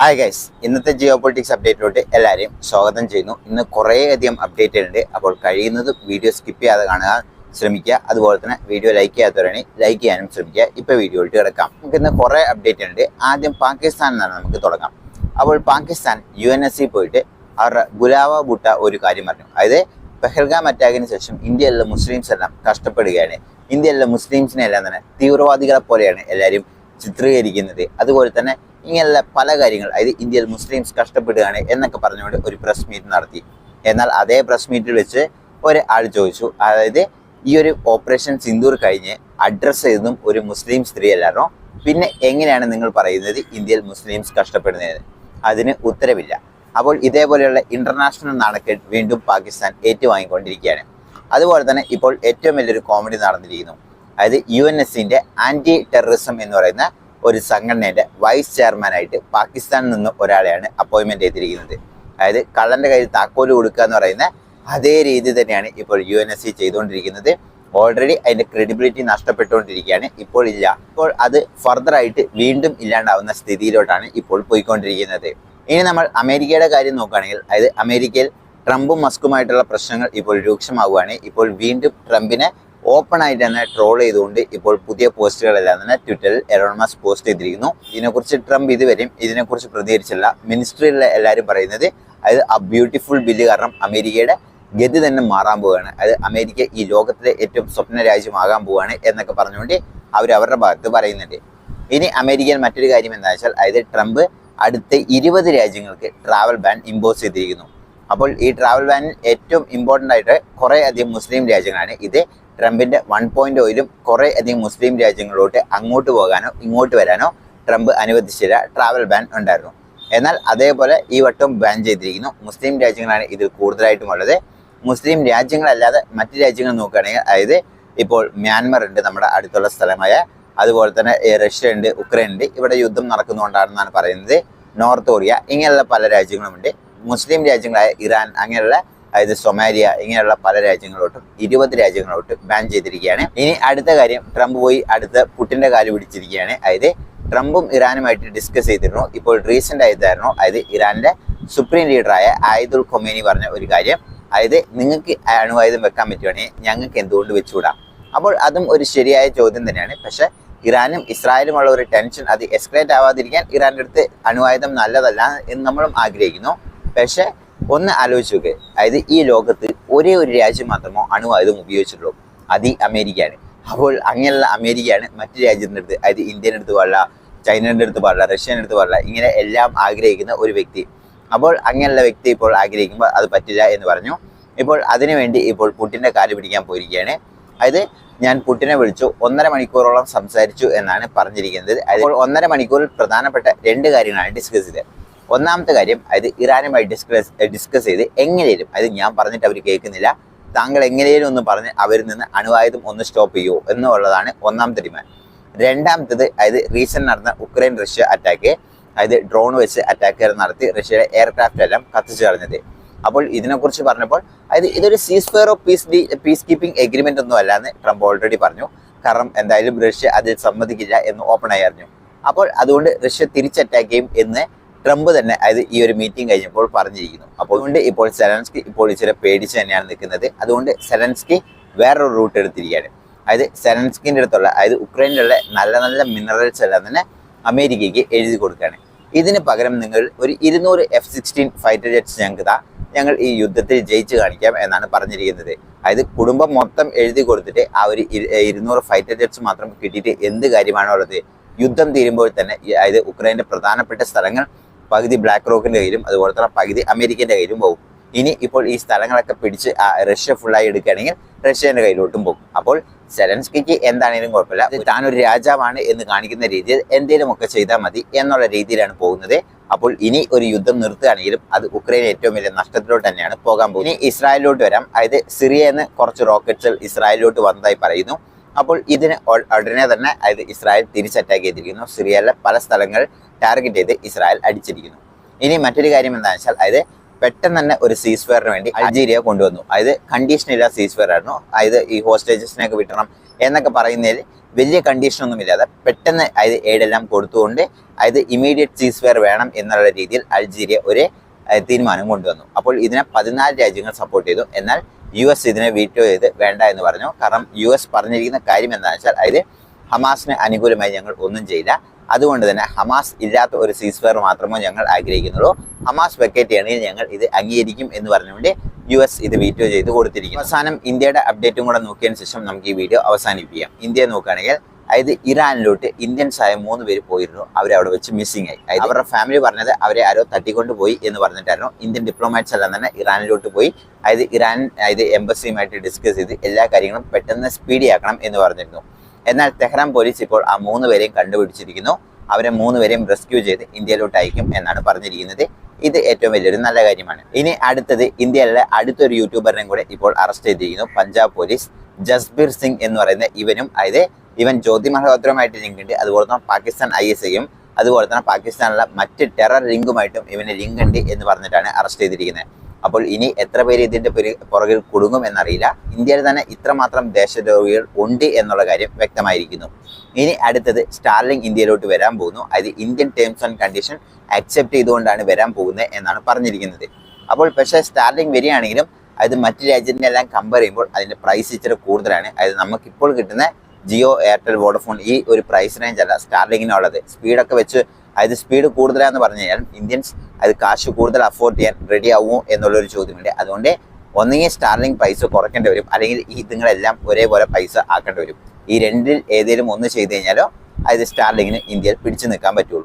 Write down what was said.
Hi guys ഇന്നത്തെ Jio politics അപ്ഡേറ്റിലോട്ട് എല്ലാവരെയും സ്വാഗതം ചെയ്യുന്നു. ഇന്ന് കുറേയധികം അപ്ഡേറ്റ് ഉണ്ട് അപ്പോൾ കഴിയുന്നത് വീഡിയോ സ്കിപ്പ് ചെയ്യാതെ കാണുക ശ്രമിക്കുക. അതുപോലെ തന്നെ വീഡിയോ ലൈക്ക് ചെയ്യാത്തവരാണെങ്കിൽ ലൈക്ക് ചെയ്യാനും ശ്രമിക്കുക. ഇപ്പോൾ വീഡിയോയിലോട്ട് കിടക്കാം. നമുക്ക് ഇന്ന് കുറേ അപ്ഡേറ്റ് ഉണ്ട് ആദ്യം പാകിസ്ഥാൻ നിന്നാണ് നമുക്ക് തുടങ്ങാം. അപ്പോൾ Pakistan U N S C പോയിട്ട് അവരുടെ ഗുലാവ ബുട്ട ഒരു കാര്യം പറഞ്ഞു. അതായത് പെഹൽഗാം അറ്റാക്കിന് ശേഷം ഇന്ത്യയിലെ മുസ്ലിംസ് എല്ലാം കഷ്ടപ്പെടുകയാണ്. ഇന്ത്യയിലെ മുസ്ലിംസിനെ എല്ലാം തന്നെ തീവ്രവാദികളെ പോലെയാണ് എല്ലാവരും ചിത്രീകരിക്കുന്നത്. അതുപോലെ തന്നെ ഇങ്ങനെയുള്ള പല കാര്യങ്ങൾ അതായത് ഇന്ത്യയിൽ മുസ്ലിംസ് കഷ്ടപ്പെടുകയാണ് എന്നൊക്കെ പറഞ്ഞുകൊണ്ട് ഒരു പ്രസ് മീറ്റ് നടത്തി. എന്നാൽ അതേ പ്രസ് മീറ്റിൽ വെച്ച് ഒരാൾ ചോദിച്ചു അതായത് ഈ ഒരു ഓപ്പറേഷൻ സിന്ദൂർ കഴിഞ്ഞ് അഡ്രസ്സ് ചെയ്തതും ഒരു മുസ്ലിം സ്ത്രീ അല്ലായിരുന്നോ പിന്നെ എങ്ങനെയാണ് നിങ്ങൾ പറയുന്നത് ഇന്ത്യയിൽ മുസ്ലിംസ് കഷ്ടപ്പെടുന്നത് അതിന് ഉത്തരവില്ല. അപ്പോൾ ഇതേപോലെയുള്ള ഇന്റർനാഷണൽ നാണക്കേട് വീണ്ടും പാകിസ്ഥാൻ ഏറ്റുവാങ്ങിക്കൊണ്ടിരിക്കുകയാണ്. അതുപോലെ തന്നെ ഇപ്പോൾ ഏറ്റവും വലിയൊരു കോമഡി നടന്നിരിക്കുന്നു. അതായത് യു എൻ എസിന്റെ ആന്റി ടെററിസം എന്ന് പറയുന്ന ഒരു സംഘടനയുടെ വൈസ് ചെയർമാനായിട്ട് പാകിസ്ഥാനിൽ നിന്ന് ഒരാളെയാണ് അപ്പോയിൻമെന്റ് ചെയ്തിരിക്കുന്നത്. അതായത് കള്ളന്റെ കയ്യിൽ താക്കോൽ കൊടുക്കുക എന്ന് പറയുന്ന അതേ രീതി തന്നെയാണ് ഇപ്പോൾ യു എൻ എസ് സി ചെയ്തുകൊണ്ടിരിക്കുന്നത്. ഓൾറെഡി അതിന്റെ ക്രെഡിബിലിറ്റി നഷ്ടപ്പെട്ടുകൊണ്ടിരിക്കുകയാണ്. ഇപ്പോൾ ഇല്ല. ഇപ്പോൾ അത് ഫർദർ ആയിട്ട് വീണ്ടും ഇല്ലാണ്ടാവുന്ന സ്ഥിതിയിലോട്ടാണ് ഇപ്പോൾ പോയിക്കൊണ്ടിരിക്കുന്നത്. ഇനി നമ്മൾ അമേരിക്കയുടെ കാര്യം നോക്കുകയാണെങ്കിൽ അതായത് അമേരിക്കയിൽ ട്രംപും മസ്കുമായിട്ടുള്ള പ്രശ്നങ്ങൾ ഇപ്പോൾ രൂക്ഷമാവുകയാണ്. ഇപ്പോൾ വീണ്ടും ട്രംപിനെ ഓപ്പൺ ആയിട്ട് തന്നെ ട്രോൾ ചെയ്തുകൊണ്ട് ഇപ്പോൾ പുതിയ പോസ്റ്റുകളെല്ലാം തന്നെ ട്വിറ്ററിൽ എറോൺ മസ്ക് പോസ്റ്റ് ചെയ്തിരിക്കുന്നു. ഇതിനെക്കുറിച്ച് ട്രംപ് ഇതുവരെയും ഇതിനെക്കുറിച്ച് പ്രതികരിച്ചില്ല മിനിസ്ട്രിയിലെ എല്ലാവരും പറയുന്നത് അതായത് ആ ബ്യൂട്ടിഫുൾ ബില്ല് കാരണം അമേരിക്കയുടെ ഗതി തന്നെ മാറാൻ പോവുകയാണ്. അതായത് അമേരിക്ക ഈ ലോകത്തിലെ ഏറ്റവും സ്വപ്ന രാജ്യമാകാൻ പോവുകയാണ് എന്നൊക്കെ പറഞ്ഞുകൊണ്ട് അവർ അവരുടെ ഭാഗത്ത് പറയുന്നുണ്ട്. ഇനി അമേരിക്കൻ മറ്റൊരു കാര്യം എന്താ വെച്ചാൽ അതായത് ട്രംപ് അടുത്ത ഇരുപത് രാജ്യങ്ങൾക്ക് ട്രാവൽ ബാൻ ഇമ്പോസ് ചെയ്തിരിക്കുന്നു. അപ്പോൾ ഈ ട്രാവൽ ബാനിൽ ഏറ്റവും ഇമ്പോർട്ടന്റ് ആയിട്ട് കുറേ അധികം മുസ്ലിം രാജ്യങ്ങളാണ്. ഇത് ട്രംപിന്റെ വൺ പോയിന്റ് ഓയിലും കുറേ അധികം മുസ്ലിം രാജ്യങ്ങളിലോട്ട് അങ്ങോട്ട് പോകാനോ ഇങ്ങോട്ട് വരാനോ ട്രംപ് അനുവദിച്ചില്ല ട്രാവൽ ബാൻ ഉണ്ടായിരുന്നു. എന്നാൽ അതേപോലെ ഈ വട്ടം ബാൻ ചെയ്തിരിക്കുന്നു. മുസ്ലിം രാജ്യങ്ങളാണ് ഇതിൽ കൂടുതലായിട്ടും ഉള്ളത്. മുസ്ലിം രാജ്യങ്ങളല്ലാതെ മറ്റ് രാജ്യങ്ങൾ നോക്കുകയാണെങ്കിൽ അതായത് ഇപ്പോൾ മ്യാൻമർ ഉണ്ട് നമ്മുടെ അടുത്തുള്ള സ്ഥലമായ അതുപോലെ തന്നെ റഷ്യ ഉണ്ട് ഉക്രൈൻ ഉണ്ട്. ഇവിടെ യുദ്ധം നടക്കുന്നതുകൊണ്ടാണെന്നാണ് പറയുന്നത്. നോർത്ത് കൊറിയ ഇങ്ങനെയുള്ള പല രാജ്യങ്ങളുമുണ്ട്. മുസ്ലിം രാജ്യങ്ങളായ ഇറാൻ അങ്ങനെയുള്ള അതായത് സൊമാലിയ ഇങ്ങനെയുള്ള പല രാജ്യങ്ങളോട്ടും ഇരുപത് രാജ്യങ്ങളോട്ടും ബാൻ ചെയ്തിരിക്കുകയാണ്. ഇനി അടുത്ത കാര്യം ട്രംപ് പോയി അടുത്ത പുട്ടിന്റെ കാൽ പിടിച്ചിരിക്കുകയാണ്. അതായത് ട്രംപും ഇറാനുമായിട്ട് ഡിസ്കസ് ചെയ്തിരുന്നു. ഇപ്പോൾ റീസെന്റ് ആയതായിരുന്നു അതായത് ഇറാന്റെ സുപ്രീം ലീഡറായ ആയുദുൽ ഖൊമേനി പറഞ്ഞ ഒരു കാര്യം. അതായത് നിങ്ങൾക്ക് അണുവായുധം വെക്കാൻ പറ്റുവാണെങ്കിൽ ഞങ്ങൾക്ക് എന്തുകൊണ്ട് വെച്ചുകൂടാം? അപ്പോൾ അതും ഒരു ശരിയായ ചോദ്യം തന്നെയാണ്. പക്ഷേ ഇറാനും ഇസ്രായേലുമുള്ള ഒരു ടെൻഷൻ അത് എസ്കലേറ്റ് ആവാതിരിക്കാൻ ഇറാന്റെ അടുത്ത് അണുവായുധം നല്ലതല്ല എന്ന് നമ്മളും ആഗ്രഹിക്കുന്നു. പക്ഷെ ഒന്ന് ആലോചിച്ച് നോക്ക്. അതായത് ഈ ലോകത്ത് ഒരേ ഒരു രാജ്യം മാത്രമോ അണുവായുധം ഉപയോഗിച്ചിട്ടുള്ളൂ. അത് അമേരിക്കയാണ്. അപ്പോൾ അങ്ങനെയുള്ള അമേരിക്കയാണ് മറ്റു രാജ്യത്തിന്റെ അടുത്ത് അതായത് ഇന്ത്യന്റെ അടുത്ത് പാടില്ല ചൈനയുടെ അടുത്ത് പാടില്ല റഷ്യന്റെ അടുത്ത് പാടില്ല ഇങ്ങനെ എല്ലാം ആഗ്രഹിക്കുന്ന ഒരു വ്യക്തി. അപ്പോൾ അങ്ങനെയുള്ള വ്യക്തി ഇപ്പോൾ ആഗ്രഹിക്കുമ്പോൾ അത് പറ്റില്ല എന്ന് പറഞ്ഞു. ഇപ്പോൾ അതിനുവേണ്ടി ഇപ്പോൾ പുട്ടിന്റെ കാൽ പിടിക്കാൻ പോയിരിക്കുകയാണ്. അതായത് ഞാൻ പുട്ടിനെ വിളിച്ചു ഒന്നര മണിക്കൂറോളം സംസാരിച്ചു എന്നാണ് പറഞ്ഞിരിക്കുന്നത്. അപ്പോൾ ഒന്നര മണിക്കൂറിൽ പ്രധാനപ്പെട്ട രണ്ട് കാര്യങ്ങളാണ് ഡിസ്കസ് ചെയ്തത്. ഒന്നാമത്തെ കാര്യം അത് ഇറാനുമായി ഡിസ്കസ് ഡിസ്കസ് ചെയ്ത് എങ്ങനെയും അത് ഞാൻ പറഞ്ഞിട്ട് അവർ കേൾക്കുന്നില്ല. താങ്കൾ എങ്ങനെയും ഒന്ന് പറഞ്ഞ് അവരിൽ നിന്ന് അണുവായുധം ഒന്ന് സ്റ്റോപ്പ് ചെയ്യുമോ എന്നുള്ളതാണ് ഒന്നാമത്തെ ഡിമാൻഡ് രണ്ടാമത്തത് അതായത് റീസെന്റ് നടന്ന ഉക്രൈൻ റഷ്യ അറ്റാക്ക് അതായത് ഡ്രോൺ വെച്ച് അറ്റാക്ക് നടത്തി റഷ്യയുടെ എയർക്രാഫ്റ്റ് എല്ലാം കത്തിച്ചു കളഞ്ഞത്. അപ്പോൾ ഇതിനെക്കുറിച്ച് പറഞ്ഞപ്പോൾ അതായത് ഇതൊരു ceasefire of peace the peacekeeping agreement ഒന്നും അല്ല എന്ന് ട്രംപ് ഓൾറെഡി പറഞ്ഞു. കാരണം എന്തായാലും റഷ്യ അതിൽ സമ്മതിക്കില്ല എന്ന് ഓപ്പൺ ആയി അറിഞ്ഞു. അപ്പോൾ അതുകൊണ്ട് റഷ്യ തിരിച്ചറ്റാക്കുകയും ചെയ്യും എന്ന് ട്രംപ് തന്നെ അതായത് ഈ ഒരു മീറ്റിംഗ് കഴിഞ്ഞപ്പോൾ പറഞ്ഞിരിക്കുന്നു. അപ്പോൾ അതുകൊണ്ട് ഇപ്പോൾ സെലൻസ്കി ഇപ്പോൾ ഇച്ചിരി പേടിച്ച് തന്നെയാണ് നിൽക്കുന്നത്. അതുകൊണ്ട് സെലൻസ്കി വേറൊരു റൂട്ട് എടുത്തിരിക്കുകയാണ്. അതായത് സെലൻസ്കിന്റെ അടുത്തുള്ള അതായത് ഉക്രൈനിലുള്ള നല്ല നല്ല മിനറൽസ് എല്ലാം തന്നെ അമേരിക്കയ്ക്ക് എഴുതി കൊടുക്കുകയാണ്. ഇതിന് പകരം നിങ്ങൾ ഒരു ഇരുന്നൂറ് എഫ് സിക്സ്റ്റീൻ ഫൈറ്റർ ജെറ്റ്സ് ഞങ്ങൾക്ക് താ ഞങ്ങൾ ഈ യുദ്ധത്തിൽ ജയിച്ച് കാണിക്കാം എന്നാണ് പറഞ്ഞിരിക്കുന്നത്. അതായത് കുടുംബം മൊത്തം എഴുതി കൊടുത്തിട്ട് ആ ഒരു ഇരു- ഇരുന്നൂറ് ഫൈറ്റർ ജെറ്റ്സ് മാത്രം കിട്ടിയിട്ട് എന്ത് കാര്യമാണോ ഉള്ളത് യുദ്ധം തീരുമ്പോൾ തന്നെ അതായത് ഉക്രൈന്റെ പ്രധാനപ്പെട്ട സ്ഥലങ്ങൾ പകുതി ബ്ലാക്ക് റോക്കിന്റെ കയ്യിലും അതുപോലെ തന്നെ പകുതി അമേരിക്കന്റെ കയ്യിലും പോകും. ഇനി ഇപ്പോൾ ഈ സ്ഥലങ്ങളൊക്കെ പിടിച്ച് റഷ്യ ഫുള്ളായി എടുക്കുകയാണെങ്കിൽ റഷ്യന്റെ കയ്യിലോട്ടും പോകും. അപ്പോൾ സെലൻസ്കിക്ക് എന്താണെങ്കിലും കുഴപ്പമില്ല. താൻ ഒരു രാജാവാണ് എന്ന് കാണിക്കുന്ന രീതിയിൽ എന്തെങ്കിലുമൊക്കെ ചെയ്താൽ മതി എന്നുള്ള രീതിയിലാണ് പോകുന്നത്. അപ്പോൾ ഇനി ഒരു യുദ്ധം നിർത്തുകയാണെങ്കിലും അത് ഉക്രൈൻ ഏറ്റവും വലിയ നഷ്ടത്തിലോട്ട് തന്നെയാണ് പോകാൻ പോകുന്നത്. ഇനി ഇസ്രായേലിലോട്ട് വരാം. അതായത് സിറിയയിൽ കുറച്ച് റോക്കറ്റ്സ് ഇസ്രായേലിലോട്ട് വന്നതായി പറയുന്നു. അപ്പോൾ ഇതിന് ഉടനെ തന്നെ അതായത് ഇസ്രായേൽ തിരിച്ചറ്റാക്ക് ചെയ്തിരിക്കുന്നു സിറിയയിലെ പല സ്ഥലങ്ങൾ ടാർഗറ്റ് ചെയ്ത് ഇസ്രായേൽ അടിച്ചിരിക്കുന്നു. ഇനി മറ്റൊരു കാര്യം എന്താണെന്ന് വെച്ചാൽ അതായത് പെട്ടെന്ന് തന്നെ ഒരു സീസ് ഫെയറിന് വേണ്ടി അൾജീരിയ കൊണ്ടുവന്നു. അതായത് കണ്ടീഷൻ ഇല്ല സീസ് ഫെയർ ആയിരുന്നു. അതായത് ഈ ഹോസ്റ്റേജസിനെയൊക്കെ വിട്ടണം എന്നൊക്കെ പറയുന്നതിൽ വലിയ കണ്ടീഷനൊന്നും ഇല്ലാതെ പെട്ടെന്ന് അതായത് എയ്ഡെല്ലാം കൊടുത്തുകൊണ്ട് അതായത് ഇമീഡിയറ്റ് സീസ് ഫെയർ വേണം എന്നുള്ള രീതിയിൽ അൾജീരിയ ഒരു തീരുമാനം കൊണ്ടുവന്നു. അപ്പോൾ ഇതിനെ പതിനാല് രാജ്യങ്ങൾ സപ്പോർട്ട് ചെയ്തു. എന്നാൽ യു എസ് ഇതിനെ വീറ്റോ ചെയ്ത് വേണ്ട എന്ന് പറഞ്ഞു. കാരണം യു എസ് പറഞ്ഞിരിക്കുന്ന കാര്യം എന്താണെന്ന് വെച്ചാൽ അതായത് ഹമാസിന് അനുകൂലമായി ഞങ്ങൾ ഒന്നും ചെയ്യില്ല. അതുകൊണ്ട് തന്നെ ഹമാസ് ഇല്ലാത്ത ഒരു സീസ് ഫയർ മാത്രമേ ഞങ്ങൾ ആഗ്രഹിക്കുന്നുള്ളൂ. ഹമാസ് വെക്കേറ്റ് ചെയ്യണമെങ്കിൽ ഞങ്ങൾ ഇത് അംഗീകരിക്കും എന്ന് പറഞ്ഞുകൊണ്ട് യു എസ് ഇത് വീറ്റോ ചെയ്ത് കൊടുത്തിരിക്കും അവസാനം ഇന്ത്യയുടെ അപ്ഡേറ്റും കൂടെ നോക്കിയതിന് ശേഷം നമുക്ക് ഈ വീഡിയോ അവസാനിപ്പിക്കാം. ഇന്ത്യ നോക്കുകയാണെങ്കിൽ അതായത് ഇറാനിലോട്ട് ഇന്ത്യൻസ് ആയ മൂന്ന് പേര് പോയിരുന്നു. അവരവിടെ വെച്ച് മിസ്സിംഗ് ആയി. അതായത് അവരുടെ ഫാമിലി പറഞ്ഞത് അവരെ ആരോ തട്ടിക്കൊണ്ട് പോയി എന്ന് പറഞ്ഞിട്ടായിരുന്നു. ഇന്ത്യൻ ഡിപ്ലോമാറ്റ്സ് എല്ലാം തന്നെ ഇറാനിലോട്ട് പോയി. അതായത് ഇറാൻ അതായത് എംബസിയുമായിട്ട് ഡിസ്കസ് ചെയ്ത് എല്ലാ കാര്യങ്ങളും പെട്ടെന്ന് സ്പീഡിയാക്കണം എന്ന് പറഞ്ഞിരുന്നു. എന്നാൽ തെഹ്റാൻ പോലീസ് ഇപ്പോൾ ആ മൂന്ന് പേരെയും കണ്ടുപിടിച്ചിരിക്കുന്നു. അവരെ മൂന്ന് പേരെയും റെസ്ക്യൂ ചെയ്ത് ഇന്ത്യയിലോട്ട് അയക്കും എന്നാണ് പറഞ്ഞിരിക്കുന്നത്. ഇത് ഏറ്റവും വലിയൊരു നല്ല കാര്യമാണ്. ഇനി അടുത്തത് ഇന്ത്യയിലെ അടുത്തൊരു യൂട്യൂബറിനെയും കൂടെ ഇപ്പോൾ അറസ്റ്റ് ചെയ്തിരിക്കുന്നു. പഞ്ചാബ് പോലീസ് ജസ്ബീർ സിംഗ് എന്ന് പറയുന്ന ഇവനും അതായത് ഇവൻ ജ്യോതി മഹോത്രമായിട്ട് ലിങ്ക് ഉണ്ട് അതുപോലെ തന്നെ പാകിസ്ഥാൻ ഐ എസ് ഐയും അതുപോലെ തന്നെ പാകിസ്ഥാനിലെ മറ്റ് ടെറർ ലിങ്കുമായിട്ടും ഇവന് ലിങ്ക് ഉണ്ട് എന്ന് പറഞ്ഞിട്ടാണ് അറസ്റ്റ് ചെയ്തിരിക്കുന്നത്. അപ്പോൾ ഇനി എത്ര പേര് ഇതിന്റെ പിറ- പുറകിൽ കുടുങ്ങും എന്നറിയില്ല. ഇന്ത്യയിൽ തന്നെ ഇത്രമാത്രം ദേശദ്രോഹികൾ ഉണ്ട് എന്നുള്ള കാര്യം വ്യക്തമായിരിക്കുന്നു. ഇനി അടുത്തത് സ്റ്റാർലിംഗ് ഇന്ത്യയിലോട്ട് വരാൻ പോകുന്നു. അത് Indian terms and condition accept ചെയ്തുകൊണ്ടാണ് വരാൻ പോകുന്നത് എന്നാണ് പറഞ്ഞിരിക്കുന്നത്. അപ്പോൾ പക്ഷേ സ്റ്റാർലിംഗ് വരികയാണെങ്കിലും അത് മറ്റ് രാജ്യത്തിനെ എല്ലാം കമ്പയർ ചെയ്യുമ്പോൾ അതിന്റെ പ്രൈസ് ഇച്ചിരി കൂടുതലാണ്. അതായത് നമുക്കിപ്പോൾ കിട്ടുന്ന ജിയോ എയർടെൽ വോഡഫോൺ ഈ ഒരു പ്രൈസ് റേഞ്ച് അല്ല സ്റ്റാർലിങ്ങിനുള്ളത് സ്പീഡൊക്കെ വെച്ച് അതായത് സ്പീഡ് കൂടുതലാന്ന് പറഞ്ഞു കഴിഞ്ഞാൽ ഇന്ത്യൻസ് അത് കാശ് കൂടുതൽ അഫോർഡ് ചെയ്യാൻ റെഡി ആവുമോ എന്നുള്ളൊരു ചോദ്യമുണ്ട്. അതുകൊണ്ട് ഒന്നുകിൽ സ്റ്റാർലിംഗ് പൈസ കുറയ്ക്കേണ്ടി വരും. അല്ലെങ്കിൽ ഈ ഇതുങ്ങളെല്ലാം ഒരേപോലെ പൈസ ആക്കേണ്ടി വരും. ഈ രണ്ടിൽ ഏതെങ്കിലും ഒന്ന് ചെയ്ത് കഴിഞ്ഞാലോ അതായത് സ്റ്റാർലിങ്ങിന് ഇന്ത്യയിൽ പിടിച്ചു നിൽക്കാൻ പറ്റുള്ളൂ.